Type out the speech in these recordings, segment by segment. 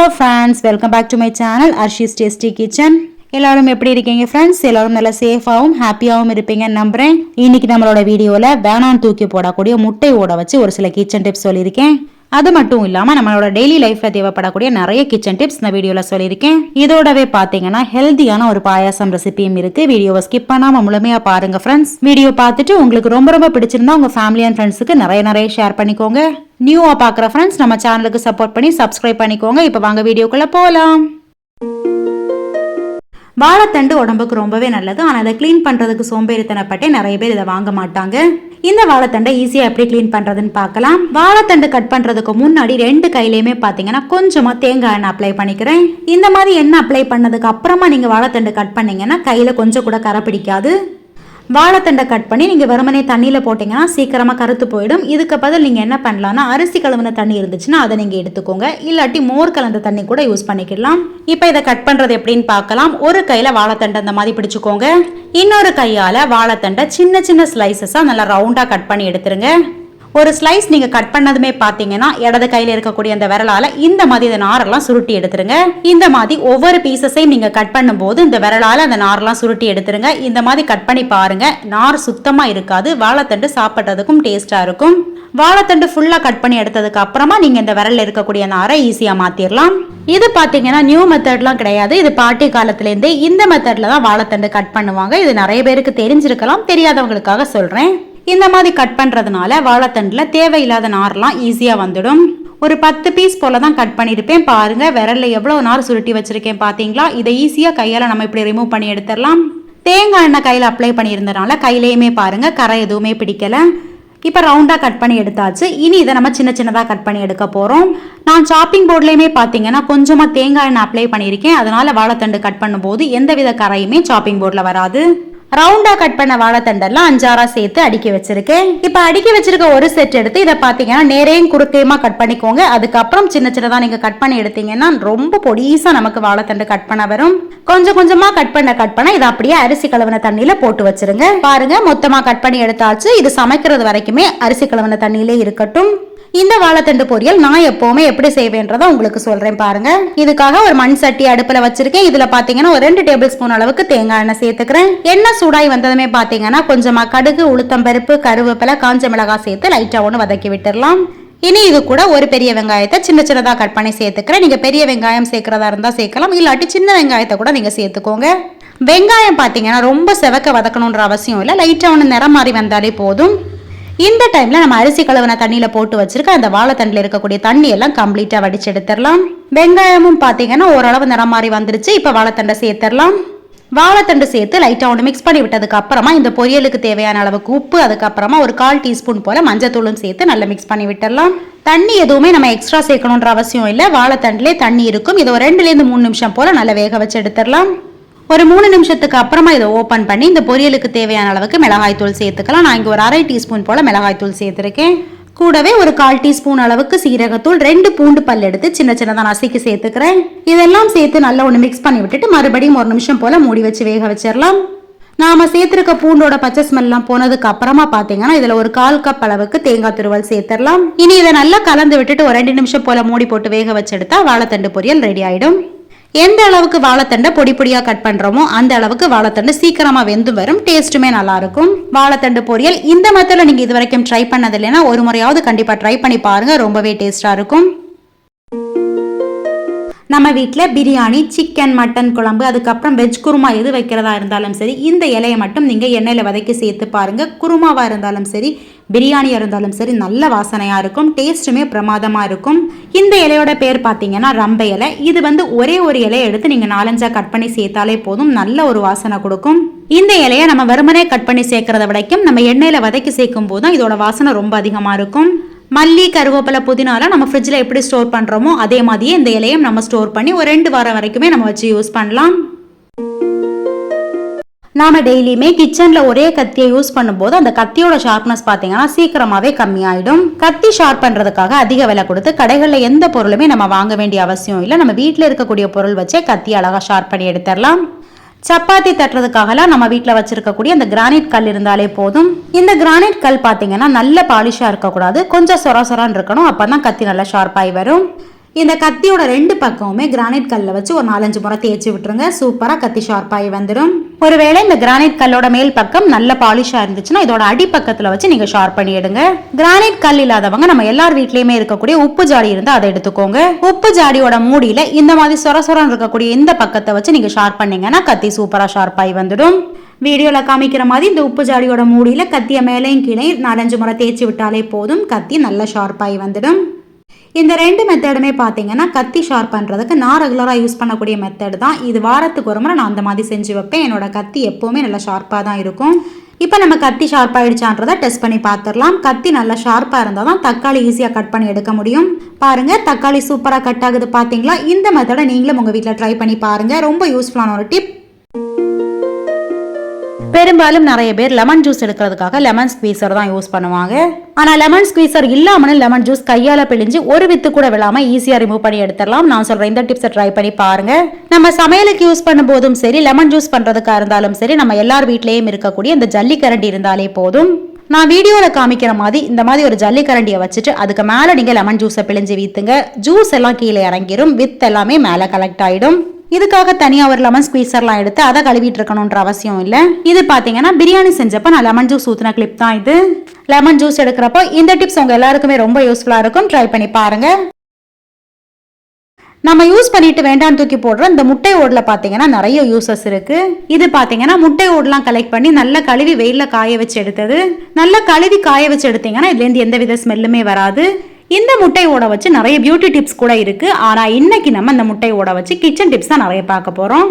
Hello friends welcome back to my channel Arshi's tasty kitchen எல்லாரும் எப்படி இருக்கீங்க friends எல்லாரும் நல்லா சேஃபாகவும் ஹாப்பியாகவும் இருப்பீங்கன்னு நம்புறேன். இன்னைக்கு நம்மளோட வீடியோவில் வேணாம் தூக்கி போடக்கூடிய முட்டை ஓட வச்சு ஒரு சில கிச்சன் டிப்ஸ் சொல்லியிருக்கேன். அது மட்டும் இல்லாமல் நம்மளோட டெய்லி லைஃப்பில் தேவைப்படக்கூடிய நிறைய கிச்சன் டிப்ஸ் இந்த வீடியோவில் சொல்லியிருக்கேன். இதோடவே பார்த்தீங்கன்னா ஹெல்த்தியான ஒரு பாயாசம் ரெசிபியும் இருக்கு. வீடியோவை ஸ்கிப் பண்ணாமல் முழுமையாக பாருங்க ஃப்ரெண்ட்ஸ் வீடியோ பார்த்துட்டு உங்களுக்கு ரொம்ப ரொம்ப பிடிச்சிருந்தா உங்கள் ஃபேமிலி அண்ட் ஃப்ரெண்ட்ஸுக்கு நிறைய நிறைய ஷேர் பண்ணிக்கோங்க. நியூவாக பார்க்குற ஃப்ரெண்ட்ஸ் நம்ம சேனலுக்கு சப்போர்ட் பண்ணி சப்ஸ்கிரைப் பண்ணிக்கோங்க. இப்போ வாங்க வீடியோக்குள்ளே போகலாம் வாழைத்தண்டு உடம்புக்கு ரொம்பவே நல்லது. ஆனால் அதை க்ளீன் பண்ணுறதுக்கு சோம்பேறித்தனப்பட்டே நிறைய பேர் இதை வாங்க மாட்டாங்க. இந்த வாழைத்தண்டை ஈஸியாக எப்படி க்ளீன் பண்ணுறதுன்னு பார்க்கலாம். வாழைத்தண்டு கட் பண்ணுறதுக்கு முன்னாடி ரெண்டு கையிலையுமே பார்த்தீங்கன்னா கொஞ்சமாக தேங்காய் எண்ணெய் அப்ளை பண்ணிக்கிறேன். இந்த மாதிரி எண்ணெய் அப்ளை பண்ணதுக்கு அப்புறமா நீங்கள் வாழைத்தண்டு கட் பண்ணீங்கன்னா கையில் கொஞ்சம் கூட கரை பிடிக்காது. வாழைத்தண்டை கட் பண்ணி நீங்கள் வெறுமனே தண்ணியில் போட்டிங்கன்னா சீக்கிரமாக கருத்து போயிடும். இதுக்கு பதில் நீங்கள் என்ன பண்ணலாம்னா அரிசி கலந்த தண்ணி இருந்துச்சுன்னா அதை நீங்கள் எடுத்துக்கோங்க. இல்லாட்டி மோர் கலந்த தண்ணி கூட யூஸ் பண்ணிக்கலாம் இப்போ இதை கட் பண்ணுறது எப்படின்னு பார்க்கலாம். ஒரு கையில் வாழைத்தண்டை அந்த மாதிரி பிடிச்சிக்கோங்க. இன்னொரு கையால் வாழைத்தண்டை சின்ன சின்ன ஸ்லைசஸாக நல்லா ரவுண்டாக கட் பண்ணி எடுத்துருங்க. ஒரு ஸ்லைஸ் நீங்கள் கட் பண்ணதுமே பார்த்தீங்கன்னா இடது கையில் இருக்கக்கூடிய அந்த விரலால இந்த மாதிரி இந்த நாரெல்லாம் சுருட்டி எடுத்துருங்க. இந்த மாதிரி ஒவ்வொரு பீசஸையும் நீங்கள் கட் பண்ணும்போது இந்த விரலால் அந்த நாரெல்லாம் சுருட்டி எடுத்துருங்க. இந்த மாதிரி கட் பண்ணி பாருங்க. நார் சுத்தமாக இருக்காது. வாழைத்தண்டு சாப்பிட்றதுக்கும் டேஸ்ட்டாக இருக்கும். வாழைத்தண்டு ஃபுல்லாக கட் பண்ணி எடுத்ததுக்கு அப்புறமா நீங்கள் இந்த விரலில் இருக்கக்கூடிய நாரை ஈஸியாக மாற்றிடலாம் இது பார்த்தீங்கன்னா நியூ மெத்தட்லாம் கிடையாது. இது பாட்டி காலத்துலேருந்தே இந்த மெத்தடில் தான் வாழைத்தண்டு கட் பண்ணுவாங்க. இது நிறைய பேருக்கு தெரிஞ்சிருக்கலாம். தெரியாதவங்களுக்காக சொல்கிறேன் இந்த மாதிரி கட் பண்ணுறதுனால வாழைத்தண்டில் தேவையில்லாத நார்லாம் ஈஸியாக வந்துடும். ஒரு பத்து பீஸ் போல தான் கட் பண்ணியிருப்பேன். பாருங்க விரலில் எவ்வளோ நார் சுருட்டி வச்சுருக்கேன் பார்த்தீங்களா இதை ஈஸியாக கையால் நம்ம இப்படி ரிமூவ் பண்ணி எடுத்துடலாம். தேங்காய் எண்ணெய் கையில் அப்ளை பண்ணியிருந்தனால கையிலையுமே பாருங்க கரை எதுவுமே பிடிக்கலை. இப்போ ரவுண்டாக கட் பண்ணி எடுத்தாச்சு. இனி இதை நம்ம சின்ன சின்னதாக கட் பண்ணி எடுக்க போகிறோம் நான் சாப்பிங் போர்ட்லேயுமே பார்த்தீங்கன்னா கொஞ்சமாக தேங்காய் எண்ணெய் அப்ளை பண்ணியிருக்கேன். அதனால் வாழைத்தண்டு கட் பண்ணும்போது எந்தவித கரையுமே சாப்பிங் போர்டில் வராது. ரவுண்டா கட் பண்ண வாழைத்தண்டெல்லாம் அஞ்சாறா சேர்த்து அடுக்கி வச்சிருக்கேன் இப்ப அடுக்கி வச்சிருக்க ஒரு செட் எடுத்து இதை பாத்தீங்கன்னா நேரையும் குறுக்கையுமா கட் பண்ணிக்கோங்க. அதுக்கப்புறம் சின்ன சின்னதா நீங்க கட் பண்ணி எடுத்தீங்கன்னா ரொம்ப பொடிசா நமக்கு வாழைத்தண்டு கட் பண்ண வரும். கொஞ்சம் கொஞ்சமா கட் பண்ண கட் பண்ண இதை அப்படியே அரிசி கலவன தண்ணியில போட்டு வச்சிருங்க. பாருங்க மொத்தமா கட் பண்ணி எடுத்தாச்சு. இது சமைக்கிறது வரைக்குமே அரிசி கலவன தண்ணியிலே இருக்கட்டும். இந்த வாழைத்தண்டு பொரியல் நான் எப்பவுமே எப்படி செய்வேன்றத உங்களுக்கு சொல்றேன் பாருங்க. இதுக்காக ஒரு மண் சட்டி அடுப்புல வச்சிருக்கேன். இதுல பாத்தீங்கன்னா ஒரு ரெண்டு டேபிள் ஸ்பூன் அளவுக்கு தேங்காய் எண்ணெய் சேர்த்துக்கிறேன். எண்ணெய் சூடாய் வந்ததுமே பாத்தீங்கன்னா கொஞ்சமா கடுகு உளுத்தம்பருப்பு கருவேப்பிலை காஞ்ச மிளகாய் சேர்த்து லைட்டா ஒன்று வதக்கி விட்டுடலாம் இனி இது கூட ஒரு பெரிய வெங்காயத்தை சின்ன சின்னதாக கட் பண்ணி சேர்த்துக்கிறேன். நீங்கள் பெரிய வெங்காயம் சேர்க்குறதா இருந்தால் சேர்க்கலாம். இல்லாட்டி சின்ன வெங்காயத்தை கூட நீங்கள் சேர்த்துக்கோங்க. வெங்காயம் பார்த்தீங்கன்னா ரொம்ப செவக்க வதக்கணுன்ற அவசியம் இல்லை. லைட்டாக ஒன்று நிறம் மாறி வந்தாலே போதும். இந்த டைம்ல நம்ம அரிசி கழுவின தண்ணியில போட்டு வச்சிருக்க அந்த வாழைத்தண்டில் இருக்கக்கூடிய தண்ணி எல்லாம் கம்ப்ளீட்டா வடிச்சு எடுத்துடலாம். வெங்காயமும் பாத்தீங்கன்னா ஓரளவு நிறம் மாறி வந்துருச்சு. இப்ப வாழைத்தண்டை சேர்த்துடலாம். வாழைத்தண்டு சேர்த்து லைட்டாக ஒன்று மிக்ஸ் பண்ணி விட்டதுக்கு அப்புறமா இந்த பொரியலுக்கு தேவையான அளவுக்கு உப்பு அதுக்கப்புறமா ஒரு கால் டீஸ்பூன் போல மஞ்சத்தூளும் சேர்த்து நல்லா மிக்ஸ் பண்ணி விட்டுடலாம். தண்ணி எதுவுமே நம்ம எக்ஸ்ட்ரா சேர்க்கணுன்ற அவசியம் இல்லை. வாழைத்தண்டுலேயே தண்ணி இருக்கும். இது ஒரு ரெண்டுலேருந்து மூணு நிமிஷம் போல நல்லா வேக வச்சு எடுத்துடலாம். ஒரு மூணு நிமிஷத்துக்கு அப்புறமா இதை ஓப்பன் பண்ணி இந்த பொரியலுக்கு தேவையான அளவுக்கு மிளகாய்த்தூள் சேர்த்துக்கலாம். நான் இங்கே ஒரு அரை டீஸ்பூன் போல் மிளகாய்த்தூள் சேர்த்துருக்கேன். கூடவே ஒரு கால் டீஸ்பூன் அளவுக்கு சீரகத்தூள் ரெண்டு பூண்டு பல் எடுத்து சின்ன சின்னதாக நசுக்கி சேர்த்துக்கிறேன். இதெல்லாம் சேர்த்து நல்லா ஒன்று மிக்ஸ் பண்ணி விட்டுட்டு மறுபடியும் ஒரு நிமிஷம் போல் மூடி வச்சு வேக வச்சிடலாம். நாம சேர்த்துருக்க பூண்டோட பச்சை ஸ்மெல்லாம் போனதுக்கு அப்புறமா பார்த்தீங்கன்னா இதில் ஒரு கால் கப் அளவுக்கு தேங்காய் துருவல் சேர்த்துடலாம். இனி இதை நல்லா கலந்து விட்டுட்டு ஒரு ரெண்டு நிமிஷம் போல் மூடி போட்டு வேக வச்செடுத்தா வாழைத்தண்டு பொரியல் ரெடி ஆயிடும். எந்த அளவுக்கு வாழைத்தண்டை பொடி பொடியாக கட் பண்ணுறோமோ அந்த அளவுக்கு வாழைத்தண்டு சீக்கிரமாக வெந்து வரும். டேஸ்ட்டுமே நல்லாயிருக்கும். வாழைத்தண்டு பொரியல் இந்த மெத்தடில் நீங்கள் இது வரைக்கும் ட்ரை பண்ணது இல்லைன்னா ஒரு முறையாவது கண்டிப்பாக ட்ரை பண்ணி பாருங்கள் ரொம்பவே டேஸ்ட்டாக இருக்கும். நம்ம வீட்டில் பிரியாணி சிக்கன் மட்டன் குழம்பு அதுக்கப்புறம் வெஜ் குருமா எது வைக்கிறதா இருந்தாலும் சரி இந்த இலையை மட்டும் நீங்கள் எண்ணெயில் வதக்கி சேர்த்து பாருங்கள் குருமாவாக இருந்தாலும் சரி பிரியாணியாக இருந்தாலும் சரி நல்ல வாசனையாக இருக்கும் டேஸ்ட்டுமே பிரமாதமாக இருக்கும். இந்த இலையோட பேர் பார்த்தீங்கன்னா ரம்ப இலை. இது வந்து ஒரே ஒரு இலையை எடுத்து நீங்கள் நாலஞ்சாக கட் பண்ணி சேர்த்தாலே போதும் நல்ல ஒரு வாசனை கொடுக்கும். இந்த இலையை நம்ம வெறுமனே கட் பண்ணி சேர்க்கறத வரைக்கும் நம்ம எண்ணெயில் வதக்கி சேர்க்கும் போதும் இதோட வாசனை ரொம்ப அதிகமாக இருக்கும். மல்லி கருவேப்பிலை புதினாலாம் நம்ம ஃப்ரிட்ஜில் எப்படி ஸ்டோர் பண்ணுறோமோ அதே மாதிரியே இந்த இலையும் நம்ம ஸ்டோர் பண்ணி ஒரு ரெண்டு வாரம் வரைக்குமே நம்ம வச்சு யூஸ் பண்ணலாம். நாம் டெய்லியுமே கிச்சனில் ஒரே கத்தியை யூஸ் பண்ணும்போது அந்த கத்தியோட ஷார்ப்னஸ் பார்த்தீங்கன்னா சீக்கிரமாகவே கம்மியாயிடும். கத்தி ஷார்ப் பண்ணுறதுக்காக அதிக விலை கொடுத்து கடைகளில் எந்த பொருளுமே நம்ம வாங்க வேண்டிய அவசியம் இல்லை. நம்ம வீட்டில் இருக்கக்கூடிய பொருள் வச்சே கத்தி அழகாக ஷார்ப் பண்ணி எடுத்துடலாம். சப்பாத்தி தட்டுறதுக்காகலாம் நம்ம வீட்டில் வச்சிருக்கக்கூடிய அந்த கிரானைட் கல் இருந்தாலே போதும். இந்த கிரானைட் கல் பார்த்தீங்கன்னா நல்ல பாலிஷாக இருக்கக்கூடாது. கொஞ்சம் சொர சொரான்னு இருக்கணும். அப்போ தான் கத்தி நல்லா ஷார்ப்பாகி வரும். இந்த கத்தியோட ரெண்டு பக்கமுமே கிரானைட் கல்லை வச்சு ஒரு நாலஞ்சு முறை தேய்ச்சி விட்டுருங்க. சூப்பரா கத்தி ஷார்ப்பாகி வந்துடும் ஒருவேளை இந்த கிரானைட் கல்லோட மேல் பக்கம் நல்ல பாலிஷா இருந்துச்சுன்னா இதோட அடிப்பக்கத்துல வச்சு நீங்க ஷார்ப் பண்ணி எடுங்க. கிரானைட் கல் இல்லாதவங்க நம்ம எல்லார் வீட்லயுமே இருக்கக்கூடிய உப்பு ஜாடி இருந்தா அதை எடுத்துக்கோங்க. உப்பு ஜாடியோட மூடியில இந்த மாதிரி சொர சொரன்னு இருக்கக்கூடிய இந்த பக்கத்தை வச்சு நீங்க ஷார்ப் பண்ணீங்கன்னா கத்தி சூப்பரா ஷார்ப்பாகி வந்துடும். வீடியோவில் காமிக்கிற மாதிரி இந்த உப்பு ஜாடியோட மூடியில் கத்தியை மேலேயும் கீழே நாலஞ்சு முறை தேய்ச்சி விட்டாலே போதும். கத்தி நல்லா ஷார்ப்பாகி வந்துடும். இந்த ரெண்டு மெத்தடுமே பார்த்தீங்கன்னா கத்தி ஷார்ப் பண்ணுறதுக்கு நான் ரெகுலராக யூஸ் பண்ணக்கூடிய மெத்தட் தான். இது வாரத்துக்கு ஒரு முறை நான் அந்த மாதிரி செஞ்சு வைப்பேன். என்னோட கத்தி எப்போவுமே நல்லா ஷார்ப்பாக தான் இருக்கும். இப்போ நம்ம கத்தி ஷார்ப் ஆயிடுச்சான்றதை டெஸ்ட் பண்ணி பார்த்துடலாம் கத்தி நல்லா ஷார்ப்பாக இருந்தால் தான் தக்காளி ஈஸியாக கட் பண்ணி எடுக்க முடியும். பாருங்க தக்காளி சூப்பராக கட் ஆகுது பார்த்தீங்களா இந்த மெத்தடை நீங்களும் உங்கள் வீட்டில் ட்ரை பண்ணி பாருங்க. ரொம்ப யூஸ்ஃபுல்லான ஒரு டிப் பெரும்பாலும் நிறைய பேர் லெமன் ஜூஸ் எடுக்கிறதுக்காக லெமன் ஸ்குவீசர் தான் யூஸ் பண்ணுவாங்க. ஆனா லெமன் ஸ்குவீசர் இல்லாமல் லெமன் ஜூஸ் கையால பிழிஞ்சு ஒரு வித்து கூட விழாம ஈஸியா ரிமூவ் பண்ணி எடுத்துடலாம். நான் சொல்றேன் இந்த டிப்ஸை ட்ரை பண்ணி பாருங்க. நம்ம சமையலுக்கு யூஸ் பண்ணும்போதும் சரி லெமன் ஜூஸ் பண்றதுக்கா இருந்தாலும் சரி நம்ம எல்லார் வீட்லயும் இருக்கக்கூடிய இந்த ஜல்லிக்கரண்டி இருந்தாலே போதும். நான் வீடியோவில் காமிக்கிற மாதிரி இந்த மாதிரி ஒரு ஜல்லி கரண்டியை வச்சுட்டு அதுக்கு மேலே நீங்கள் லெமன் ஜூஸை பிழிஞ்சு வீத்துங்க. ஜூஸ் எல்லாம் கீழே இறங்கிரும். வித் எல்லாமே மேலே கலெக்ட் ஆகிடும் இதுக்காக தனியாக ஒரு லெமன் ஸ்குவீசர்லாம் எடுத்து அதை கழுவிட்டு இருக்கணுன்ற அவசியம் இல்லை. இது பார்த்தீங்கன்னா பிரியாணி செஞ்சப்போ நான் லெமன் ஜூஸ் ஊற்றின கிளிப் தான் இது. லெமன் ஜூஸ் எடுக்கிறப்போ இந்த டிப்ஸ் உங்கள் எல்லாருக்குமே ரொம்ப யூஸ்ஃபுல்லாக இருக்கும். ட்ரை பண்ணி பாருங்கள் நம்ம யூஸ் பண்ணிட்டு வேண்டாம் தூக்கி போடுற இந்த முட்டை ஓடில் பார்த்தீங்கன்னா நிறைய யூசஸ் இருக்கு. இது பார்த்தீங்கன்னா முட்டை ஓடெலாம் கலெக்ட் பண்ணி நல்லா கழுவி வெயிலில் காய வச்சு எடுத்தது. நல்லா கழுவி காய வச்சு எடுத்தீங்கன்னா இதுலேருந்து எந்த வித ஸ்மெல்லுமே வராது. இந்த முட்டை ஓட வச்சு நிறைய பியூட்டி டிப்ஸ் கூட இருக்குது ஆனால் இன்னைக்கு நம்ம இந்த முட்டை ஓட வச்சு கிச்சன் டிப்ஸ் தான் நிறைய பார்க்க போகிறோம்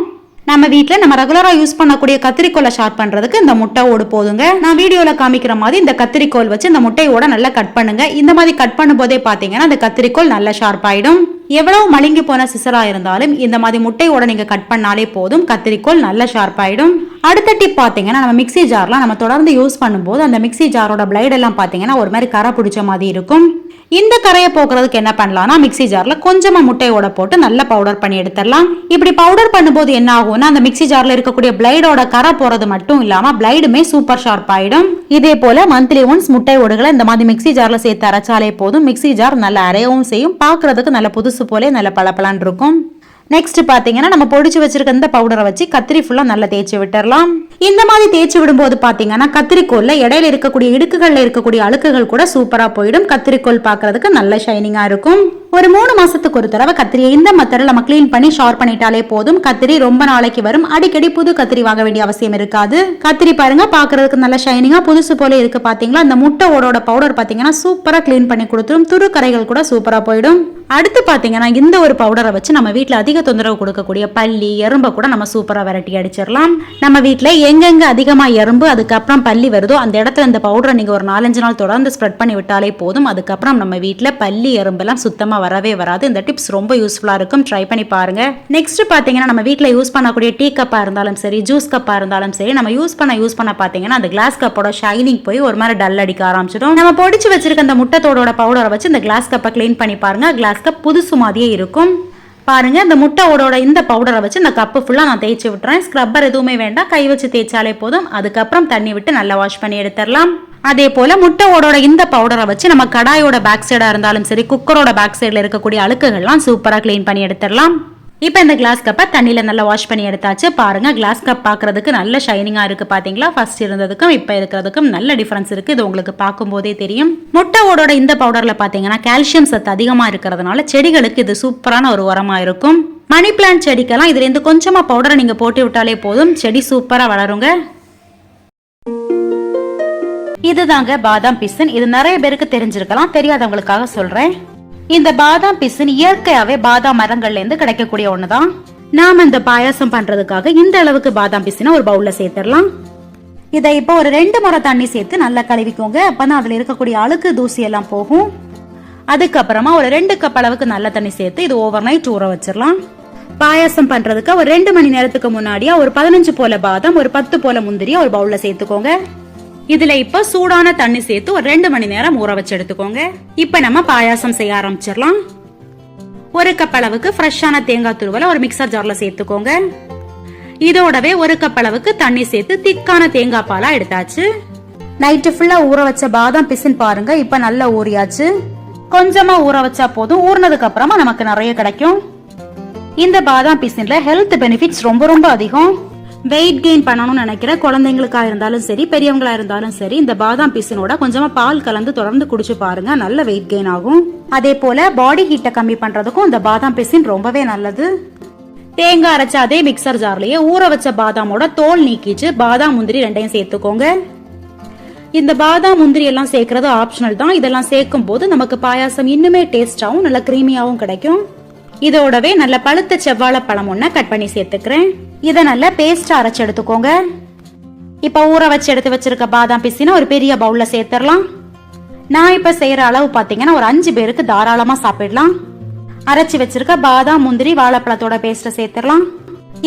நம்ம வீட்டில் நம்ம ரெகுலராக யூஸ் பண்ணக்கூடிய கத்திரிக்கோலை ஷார்ப் பண்ணுறதுக்கு இந்த முட்டை ஓடு போதுங்க. நான் வீடியோவில் காமிக்கிற மாதிரி இந்த கத்திரிக்கோல் வச்சு இந்த முட்டையோட நல்லா கட் பண்ணுங்க. இந்த மாதிரி கட் பண்ணும்போதே பார்த்தீங்கன்னா அந்த கத்திரிக்கோல் நல்லா ஷார்ப் ஆகிடும் எவ்வளவு மழுங்கி போன சிசராக இருந்தாலும் இந்த மாதிரி முட்டையோட நீங்கள் கட் பண்ணாலே போதும். கத்திரிக்கோல் நல்லா ஷார்ப் ஆகிடும் அடுத்த டிப் பார்த்தீங்கன்னா நம்ம மிக்சி ஜார்லாம் நம்ம தொடர்ந்து யூஸ் பண்ணும்போது அந்த மிக்ஸி ஜாரோட பிளைடெல்லாம் பார்த்தீங்கன்னா ஒரு மாதிரி கரை பிடிச்ச மாதிரி இருக்கும். இந்த கரையை போக்குறதுக்கு என்ன பண்ணலாம்னா மிக்ஸி ஜாரில் கொஞ்சமாக முட்டையோட போட்டு நல்லா பவுடர் பண்ணி எடுத்துடலாம். இப்படி பவுடர் பண்ணும்போது என்ன ஆகும்னா அந்த மிக்ஸி ஜாரில் இருக்கக்கூடிய பிளைடோட கரை போகிறது மட்டும் இல்லாமல் பிளைடுமே சூப்பர் ஷார்ப் ஆகிடும் இதே போல மந்த்லி ஒன்ஸ் முட்டை ஓடுகளை இந்த மாதிரி மிக்ஸி ஜாரில் சேர்த்து அரைச்சாலே போதும். மிக்ஸி ஜார் நல்லா அரையவும் செய்யும். பார்க்குறதுக்கு நல்ல புதுசு போலே நல்ல பளபளன்னு இருக்கும். நெக்ஸ்ட் பாத்தீங்கன்னா நம்ம பொடிச்சு வச்சிருக்க இந்த பவுடரை வச்சு கத்திரி ஃபுல்லா நல்லா தேய்ச்சி விட்டுறலாம். இந்த மாதிரி தேய்ச்சி விடும்போது பாத்தீங்கன்னா கத்திரிக்கோல்ல இடையில இருக்கக்கூடிய இடுக்குகள்ல இருக்கக்கூடிய அழுக்குகள் கூட சூப்பரா போயிடும். கத்திரிக்கோல் பார்க்கறதுக்கு நல்ல ஷைனிங்கா இருக்கும். ஒரு மூணு மாசத்துக்கு ஒரு தடவை கத்திரியை இந்த மெத்தடில் நம்ம க்ளீன் பண்ணி ஷார்ப் பண்ணிட்டாலே போதும். கத்திரி ரொம்ப நாளைக்கு வரும். அடிக்கடி புது கத்திரி வாங்க வேண்டிய அவசியம் இருக்காது. கத்திரி பாருங்க பாக்குறதுக்கு நல்ல ஷைனிங்கா புதுசு போல இருக்கு பாத்தீங்களா? அந்த முட்டை ஓடோட பவுடர் பாத்தீங்கன்னா சூப்பரா க்ளீன் பண்ணி கொடுத்துரும். துரு கரைகள் கூட சூப்பரா போயிடும். அடுத்து பாத்தீங்கன்னா இந்த ஒரு பவுடரை வச்சு நம்ம வீட்டில் அதிக தொந்தரவு கொடுக்கக்கூடிய பள்ளி எறும்பை கூட நம்ம சூப்பரா வெரைட்டி அடிச்சிடலாம். நம்ம வீட்டில் எங்கெங்க அதிகமா எறும்பு அதுக்கப்புறம் பள்ளி வருதோ அந்த இடத்துல இந்த பவுடரை நீங்க ஒரு நாலஞ்சு நாள் தொடர்ந்து ஸ்ப்ரெட் பண்ணி விட்டாலே போதும். அதுக்கப்புறம் நம்ம வீட்டில் பள்ளி எறும்பெல்லாம் அதிகமாக வரவே வராது. இந்த டிப்ஸ் ரொம்ப யூஸ்ஃபுல்லாக இருக்கும். ட்ரை பண்ணி பாருங்க. நெக்ஸ்ட் பார்த்தீங்கன்னா நம்ம வீட்டில் யூஸ் பண்ணக்கூடிய டீ கப்பாக இருந்தாலும் சரி ஜூஸ் கப்பாக இருந்தாலும் சரி நம்ம யூஸ் பண்ண யூஸ் பண்ண பார்த்தீங்கன்னா அந்த கிளாஸ் கப்போட ஷைனிங் போய் ஒரு மாதிரி டல் அடிக்க ஆரம்பிச்சிடும். நம்ம பொடிச்சு வச்சிருக்க அந்த முட்டத்தோட பவுடரை வச்சு இந்த கிளாஸ் கப்பை க்ளீன் பண்ணி பாருங்க. கிளாஸ் கப் புதுசு மாதிரியே இருக்கும். பாருங்க இந்த முட்டையோட இந்த பவுடரை வச்சு இந்த கப்பு ஃபுல்லா நான் தேய்ச்சி விட்டுறேன். ஸ்க்ரப்பர் எதுவுமே வேண்டாம். கை வச்சு தேய்ச்சாலே போதும். அதுக்கப்புறம் தண்ணி விட்டு நல்லா வாஷ் பண்ணி எடுத்துடலாம். அதே போல முட்டை ஓடோட இந்த பவுடரை வச்சு நம்ம கடாயோட பேக் சைடா இருந்தாலும் சரி குக்கரோட பேக் சைடில் இருக்கக்கூடிய அழுக்குகள்லாம் சூப்பராக க்ளீன் பண்ணி எடுத்துடலாம். இப்போ இந்த கிளாஸ் கப்பை தண்ணியில் நல்லா வாஷ் பண்ணி எடுத்தாச்சு. பாருங்க கிளாஸ் கப் பார்க்கறதுக்கு நல்ல ஷைனிங்காக இருக்கு பார்த்தீங்களா ஃபர்ஸ்ட் இருந்ததுக்கும் இப்போ இருக்கிறதுக்கும் நல்ல டிஃபரன்ஸ் இருக்கு. இது உங்களுக்கு பார்க்கும்போதே தெரியும். முட்டை ஓடோட இந்த பவுடரில் பார்த்தீங்கன்னா கால்சியம் சத்து அதிகமாக இருக்கிறதுனால செடிகளுக்கு இது சூப்பரான ஒரு உரமாக இருக்கும். மணி பிளான்ட் செடிக்கெல்லாம் இதுலேருந்து கொஞ்சமாக பவுடரை நீங்கள் போட்டு விட்டாலே போதும். செடி சூப்பராக வளருங்க. இதுதாங்க பாதாம் பிசின். இது நிறைய பேருக்கு தெரிஞ்சிருக்கலாம். தெரியாதவங்களுக்காக சொல்றேன். இந்த பாதாம் பிசின் இயற்கையாவே பாதாம் மரங்கள்ல இருந்து கிடைக்கக்கூடிய ஒண்ணுதான். நாம இந்த பாயாசம் பண்றதுக்காக இந்த அளவுக்கு பாதாம் பிசினை ஒரு பவுல்ல சேர்த்துடலாம். இதை இப்போ ஒரு ரெண்டு முறை தண்ணி சேர்த்து நல்லா கழுவிக்கோங்க. அப்பதான் அதுல இருக்கக்கூடிய அழுக்கு தூசி எல்லாம் போகும். அதுக்கப்புறமா ஒரு ரெண்டு கப் அளவுக்கு நல்ல தண்ணி சேர்த்து இது ஓவர் நைட் ஊற வச்சிடலாம். பாயாசம் பண்றதுக்கு ஒரு ரெண்டு மணி நேரத்துக்கு முன்னாடியா ஒரு பதினஞ்சு போல பாதாம் ஒரு பத்து போல முந்திரியா ஒரு பவுல்ல சேர்த்துக்கோங்க. இதுல இப்ப சூடான தண்ணி சேர்த்து ஒரு ரெண்டு மணி நேரம் ஊற வச்சு எடுத்துக்கோங்க. இப்ப நம்ம பாயாசம் செய்ய ஆரம்பிச்சிடலாம். ஒரு கப் அளவுக்கு ஃப்ரெஷ்ஷான தேங்காய் துருவலை ஒரு மிக்சர் ஜார்ல சேர்த்துக்கோங்க. இதோடவே ஒரு கப் அளவுக்கு தண்ணி சேர்த்து திக்கான தேங்காய் பாலா எடுத்தாச்சு. நைட்டு ஃபுல்லா ஊற வச்ச பாதாம் பிசின் பாருங்க இப்ப நல்லா ஊறியாச்சு. கொஞ்சமா ஊற வச்சா போதும் ஊறினதுக்கு அப்புறமா நமக்கு நிறைய கிடைக்கும். இந்த பாதாம் பிசின்ல ஹெல்த் பெனிஃபிட்ஸ் ரொம்ப ரொம்ப அதிகம். வெயிட் கெயின் பண்ணணும்னு நினைக்கிற குழந்தைங்களுக்கா இருந்தாலும் சரி பெரியவங்களா இருந்தாலும் சரி இந்த பாதாம் பிசினோட கொஞ்சமா பால் கலந்து தொடர்ந்து குடிச்சு பாருங்க. நல்ல வெயிட் கெயின் ஆகும். அதே போல பாடி ஹீட்டை கம்மி பண்றதுக்கும் இந்த பாதாம் பிசின் ரொம்பவே நல்லது. தேங்காய் அரைச்ச அதே மிக்சர் ஜார்லயே ஊற வச்ச பாதாமோட தோல் நீக்கிச்சு பாதாம் முந்திரி ரெண்டையும் சேர்த்துக்கோங்க. இந்த பாதாம் முந்திரி எல்லாம் சேர்க்கறது ஆப்ஷனல் தான். இதெல்லாம் சேர்க்கும் போது நமக்கு பாயாசம் இன்னுமே டேஸ்டாவும் நல்ல கிரீமியாவும் கிடைக்கும். இதோடவே நல்ல பழுத்த செவ்வாழை பழம் ஒன்ன கட் பண்ணி சேர்த்துக்கிறேன். இதை நல்லா பேஸ்டா அரைச்சி எடுத்துக்கோங்க. இப்போ ஊற வச்சு எடுத்து வச்சிருக்க பாதாம் பிசினை ஒரு பெரிய பவுல்ல சேர்த்துடலாம். நான் இப்போ செய்யற அளவு பார்த்தீங்கன்னா ஒரு அஞ்சு பேருக்கு தாராளமா சாப்பிடலாம். அரைச்சி வச்சிருக்க பாதாம் முந்திரி வாழைப்பழத்தோட பேஸ்ட சேர்த்துடலாம்.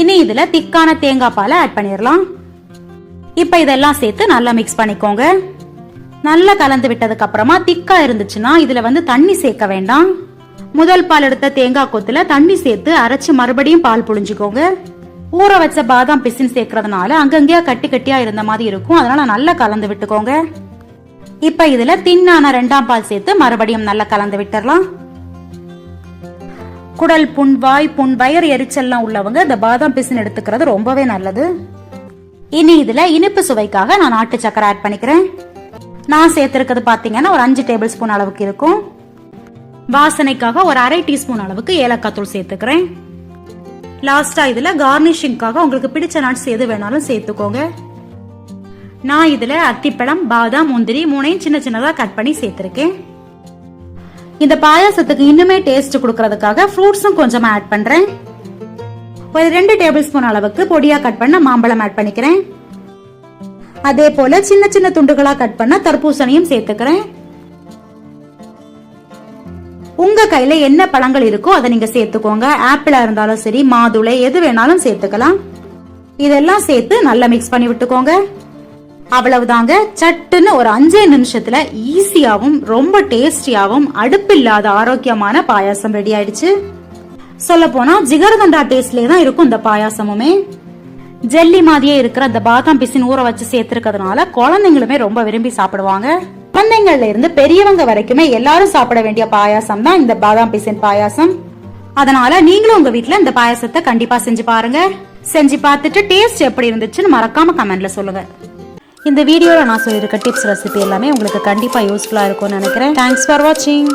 இனி இதுல திக்கான தேங்காய் பாலை ஆட் பண்ணிடலாம். இப்ப இதெல்லாம் சேர்த்து நல்லா மிக்ஸ் பண்ணிக்கோங்க. நல்லா கலந்து விட்டதுக்கு அப்புறமா திக்கா இருந்துச்சுன்னா இதுல வந்து தண்ணி சேர்க்க வேண்டாம். முதல் பால் எடுத்த தேங்காய் கொத்துல தண்ணி சேர்த்து அரைச்சு மறுபடியும் பால் புழிஞ்சுக்கோங்க. ஊற வச்ச பாதாம் பிசின் சேர்க்கறதுனால அங்கங்கேயா கட்டி கட்டியா இருந்த மாதிரி இருக்கும். அதனால நல்லா கலந்து விட்டுக்கோங்க. இப்ப இதுல தின்னான ரெண்டாம் பால் சேர்த்து மறுபடியும் நல்லா கலந்து விட்டுறலாம். குடல் புண் வாய் புண் வயிறு எரிச்சல்லாம் உள்ளவங்க இந்த பாதாம் பிசின் எடுத்துக்கிறது ரொம்பவே நல்லது. இனி இதுல இனிப்பு சுவைக்காக நான் நாட்டு சக்கரை ஆட் பண்ணிக்கிறேன். நான் சேர்த்திருக்கிறது பாத்தீங்கன்னா ஒரு அஞ்சு டேபிள் ஸ்பூன் அளவுக்கு இருக்கும். வாசனைக்காக ஒரு அரை டீஸ்பூன் அளவுக்கு ஏலக்காய் தூள் சேர்த்துக்கிறேன். லாஸ்டா இதுல கார்னிஷிங்காக உங்களுக்கு பிடிச்ச நட்ஸ் எது வேணாலும் சேர்த்துக்கோங்க. நான் இதுல அத்திப்பழம் பாதாம் முந்திரி மூணையும் சின்ன சின்னதா கட் பண்ணி சேர்த்திருக்கேன். இந்த பாயாசத்துக்கு இன்னுமே டேஸ்ட் கொடுக்கறதுக்காக ஃப்ரூட்ஸும் கொஞ்சமா ஆட் பண்றேன். ஒரு ரெண்டு டேபிள் ஸ்பூன் அளவுக்கு பொடியா கட் பண்ண மாம்பழம் ஆட் பண்ணிக்கிறேன். அதே போல சின்ன சின்ன துண்டுகளா கட் பண்ண தர்பூசணியும் சேர்த்துக்கிறேன். உங்க கையில என்ன பழங்கள் இருக்கோ அதை நீங்க சேர்த்துக்கோங்க. ஆப்பிளா இருந்தாலும் சரி மாதுளை எது வேணாலும் சேர்த்துக்கலாம். இதெல்லாம் சேர்த்து நல்லா மிக்ஸ் பண்ணி விட்டுக்கோங்க. அவ்வளவுதாங்க. சட்டுன்னு ஒரு அஞ்சே நிமிஷத்துல ஈஸியாவும் ரொம்ப டேஸ்டியாவும் அடுப்பில்லாத ஆரோக்கியமான பாயாசம் ரெடி ஆயிடுச்சு. சொல்ல போனா ஜிகர்தண்டா டேஸ்ட்லயே தான் இருக்கும் இந்த பாயாசமுமே. ஜெல்லி மாதிரியே இருக்கிற அந்த பாதாம் பிசின் ஊற வச்சு சேர்த்திருக்கிறதுனால குழந்தைங்களுமே ரொம்ப விரும்பி சாப்பிடுவாங்க. குழந்தைங்கள்ல இருந்து பெரியவங்க வரைக்குமே எல்லாரும் சாப்பிட வேண்டிய பாயாசம் தான் இந்த பாதாம் பிசின் பாயாசம். அதனால நீங்களும் உங்க வீட்ல இந்த பாயாசத்தை கண்டிப்பா செஞ்சு பாருங்க. செஞ்சு பார்த்துட்டு டேஸ்ட் எப்படி இருந்துச்சுன்னு மறக்காம கமெண்ட்ல சொல்லுங்க. இந்த வீடியோவில் நான் சொல்லியிருக்க டிப்ஸ் ரெசிபி எல்லாமே உங்களுக்கு கண்டிப்பாக யூஸ்ஃபுல்லாக இருக்கும்னு நினைக்கிறேன். தேங்க்ஸ் ஃபார் வாட்சிங்